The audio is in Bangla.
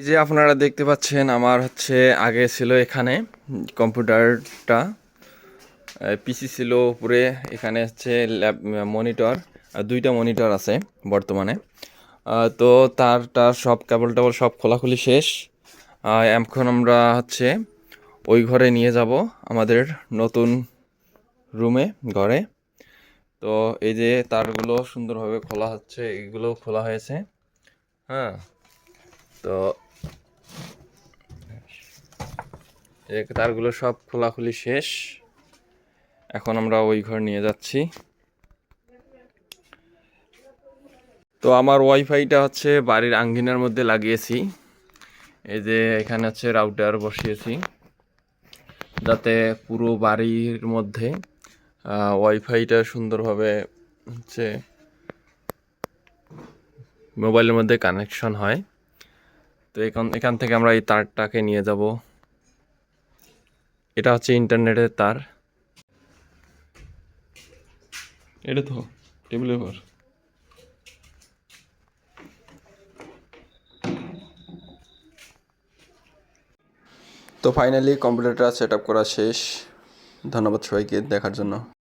যে আপনারা দেখতে পাচ্ছেন, আমার হচ্ছে আগে ছিল এখানে কম্পিউটারটা। পিসি ছিল উপরে, এখানে হচ্ছে ল্যাব, মনিটর দুইটা মনিটর আছে বর্তমানে। তো তার তার সব কেবল টেবল সব খোলাখুলি শেষ। এখন আমরা হচ্ছে ওই ঘরে নিয়ে যাব আমাদের নতুন রুমে, ঘরে। তো এই যে তারগুলো সুন্দরভাবে খোলা হচ্ছে এগুলো খোলা হয়েছে। হ্যাঁ তো এই তারগুলো সব খোলাখুলি শেষ। এখন আমরা ওই ঘর নিয়ে যাচ্ছি। তো আমার ওয়াইফাইটা হচ্ছে বাড়ির আঙ্গিনার মধ্যে লাগিয়েছি। এই যে এখানে হচ্ছে রাউটার বসিয়েছি। যাতে পুরো বাড়ির মধ্যে ওয়াইফাইটা সুন্দরভাবে হচ্ছে মোবাইলের মধ্যে কানেকশন হয়। তো এখান এখান থেকে আমরা এই তারটাকে নিয়ে যাব। এটা হচ্ছে ইন্টারনেটের তার। এটা তো টেবিলের উপর। তো ফাইনালি কম্পিউটারটা সেট আপ করা শেষ। ধন্যবাদ সবাইকে দেখার জন্য।